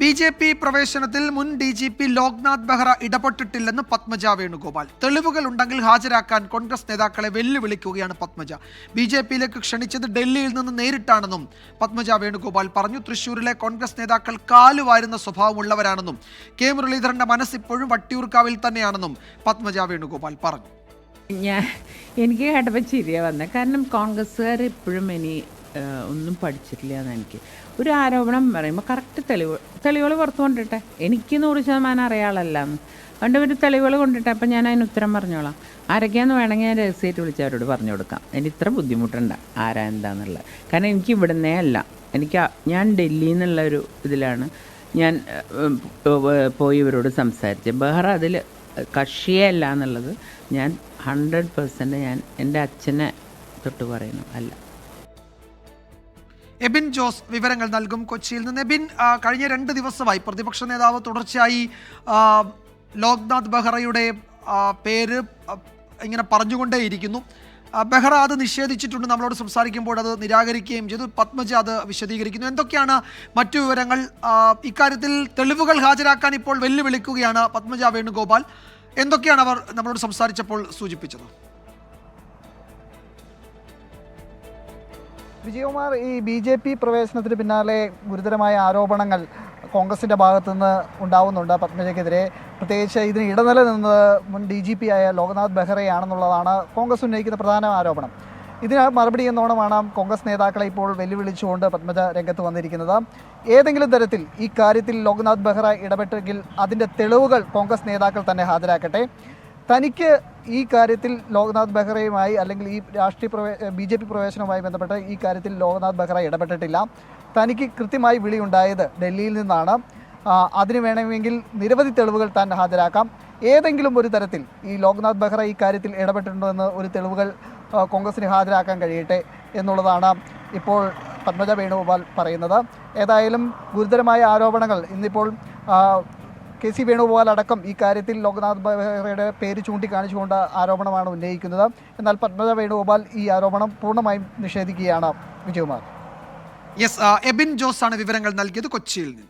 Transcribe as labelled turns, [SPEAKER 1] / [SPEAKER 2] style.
[SPEAKER 1] B J P പ്രവേശനത്തിൽ മുൻ D G P Loknath Behera ഇടപെട്ടിട്ടില്ലെന്ന് Padmaja Venugopal. തെളിവുകൾ ഉണ്ടെങ്കിൽ ഹാജരാക്കാൻ കോൺഗ്രസ് നേതാക്കളെ വെല്ലുവിളിക്കുകയാണ് പത്മജ. ബി ജെ പിയിലേക്ക് ക്ഷണിച്ചത് ഡൽഹിയിൽ നിന്ന് നേരിട്ടാണെന്നും പത്മജ വേണുഗോപാൽ പറഞ്ഞു. തൃശൂരിലെ കോൺഗ്രസ് നേതാക്കൾ കാലുവാരുന്ന സ്വഭാവമുള്ളവരാണെന്നും കെ മുരളീധരന്റെ മനസ്സ് ഇപ്പോഴും വട്ടിയൂർക്കാവിൽ തന്നെയാണെന്നും പത്മജ വേണുഗോപാൽ പറഞ്ഞു.
[SPEAKER 2] ഞാൻ എനിക്ക് കേട്ടപ്പോൾ ചിരിയ വന്നത് കാരണം കോൺഗ്രസ്സുകാർ ഇപ്പോഴും ഇനി ഒന്നും പഠിച്ചിട്ടില്ല എന്ന് എനിക്ക്. ഒരു ആരോപണം പറയുമ്പോൾ കറക്റ്റ് തെളിവ് തെളിവുകൾ പുറത്തു കൊണ്ടിട്ടെ. എനിക്ക് നൂറ് ശതമാനം അറിയാളല്ല അതുകൊണ്ട് ഒരു തെളിവുകൾ കൊണ്ടിട്ടെ അപ്പം ഞാൻ അതിന് ഉത്തരം പറഞ്ഞോളാം. ആരൊക്കെയാന്ന് വേണമെങ്കിൽ ഞാൻ രഹസ്യമായിട്ട് വിളിച്ച് അവരോട് പറഞ്ഞു കൊടുക്കാം. എനിക്ക് ഇത്ര ബുദ്ധിമുട്ടുണ്ട് ആരാ എന്താന്നുള്ളത്. കാരണം എനിക്ക് ഇവിടുന്നേ അല്ല. എനിക്ക് ഞാൻ ഡൽഹിയിൽ നിന്നുള്ള ഒരു ഇതിലാണ്. ഞാൻ പോയി ഇവരോട് സംസാരിച്ചത് ബെഹ്റ അതിൽ കക്ഷിയേ അല്ല എന്നുള്ളത് ഞാൻ ഹൺഡ്രഡ് പെർസെന്റ് ഞാൻ എന്റെ അച്ഛനെ തൊട്ട് പറയുന്നു. അല്ല.
[SPEAKER 1] എബിൻ ജോസ് വിവരങ്ങൾ നൽകും കൊച്ചിയിൽ നിന്ന്. എബിൻ കഴിഞ്ഞ രണ്ട് ദിവസമായി പ്രതിപക്ഷ നേതാവ് തുടർച്ചയായി ലോക്നാഥ് ബെഹ്റയുടെ പേര് ഇങ്ങനെ പറഞ്ഞുകൊണ്ടേയിരിക്കുന്നു. ബെഹ്റ അത് നിഷേധിച്ചിട്ടുണ്ട്. നമ്മളോട് സംസാരിക്കുമ്പോൾ അത് നിരാകരിക്കുകയും ചെയ്തു. പത്മജ അത് വിശദീകരിക്കുന്നു. എന്തൊക്കെയാണ് മറ്റു വിവരങ്ങൾ? ഇക്കാര്യത്തിൽ തെളിവുകൾ ഹാജരാക്കാൻ ഇപ്പോൾ വെല്ലുവിളിക്കുകയാണ് പത്മജ വേണുഗോപാൽ. എന്തൊക്കെയാണ് അവർ നമ്മളോട് സംസാരിച്ചപ്പോൾ സൂചിപ്പിച്ചത്?
[SPEAKER 3] വിജയകുമാർ ഈ ബി ജെ പി പ്രവേശനത്തിന് പിന്നാലെ ഗുരുതരമായ ആരോപണങ്ങൾ കോൺഗ്രസിന്റെ ഭാഗത്തുനിന്ന് ഉണ്ടാവുന്നുണ്ട്. പത്മജയ്ക്കെതിരെ പ്രത്യേകിച്ച് ഇതിന് ഇടനില നിന്ന് മുൻ ഡി ജി പി ആയ ലോക്നാഥ് ബെഹ്റയാണെന്നുള്ളതാണ് കോൺഗ്രസ് ഉന്നയിക്കുന്ന പ്രധാന ആരോപണം. ഇതിന് മറുപടി എന്നോണമാണ് കോൺഗ്രസ് നേതാക്കളെ ഇപ്പോൾ വെല്ലുവിളിച്ചുകൊണ്ട് പത്മജ രംഗത്ത് വന്നിരിക്കുന്നത്. ഏതെങ്കിലും തരത്തിൽ ഈ കാര്യത്തിൽ ലോക്നാഥ് ബെഹ്റ ഇടപെട്ടെങ്കിൽ അതിന്റെ തെളിവുകൾ കോൺഗ്രസ് നേതാക്കൾ തന്നെ ഹാജരാക്കട്ടെ. തനിക്ക് ഈ കാര്യത്തിൽ ലോക്നാഥ് ബെഹ്റയുമായി അല്ലെങ്കിൽ ഈ രാഷ്ട്രീയ പ്രവേ ബി ജെ പി പ്രവേശനവുമായി ബന്ധപ്പെട്ട് ഈ കാര്യത്തിൽ ലോക്നാഥ് ബെഹ്റ ഇടപെട്ടിട്ടില്ല. തനിക്ക് കൃത്യമായി വിളിയുണ്ടായത് ഡൽഹിയിൽ നിന്നാണ്. അതിന് വേണമെങ്കിൽ നിരവധി തെളിവുകൾ താൻ ഹാജരാക്കാം. ഏതെങ്കിലും ഒരു തരത്തിൽ ഈ ലോക്നാഥ് ബെഹ്റ ഈ കാര്യത്തിൽ ഇടപെട്ടിട്ടുണ്ടോ എന്ന് ഒരു തെളിവുകൾ കോൺഗ്രസിന് ഹാജരാക്കാൻ കഴിയട്ടെ എന്നുള്ളതാണ് ഇപ്പോൾ പത്മജ വേണുഗോപാൽ പറയുന്നത്. ഏതായാലും ഗുരുതരമായ ആരോപണങ്ങൾ ഇന്നിപ്പോൾ കെ സി വേണുഗോപാൽ അടക്കം ഈ കാര്യത്തിൽ ലോക്നാഥ് ബെഹ്റയുടെ പേര് ചൂണ്ടിക്കാണിച്ചുകൊണ്ട് ആരോപണമാണ് ഉന്നയിക്കുന്നത്. എന്നാൽ പത്മജ വേണുഗോപാൽ ഈ ആരോപണം പൂർണമായും നിഷേധിക്കുകയാണ്. വിജയകുമാർ.
[SPEAKER 1] യെസ് എബിൻ ജോസ് ആണ് വിവരങ്ങൾ നൽകിയത് കൊച്ചിയിൽ നിന്ന്.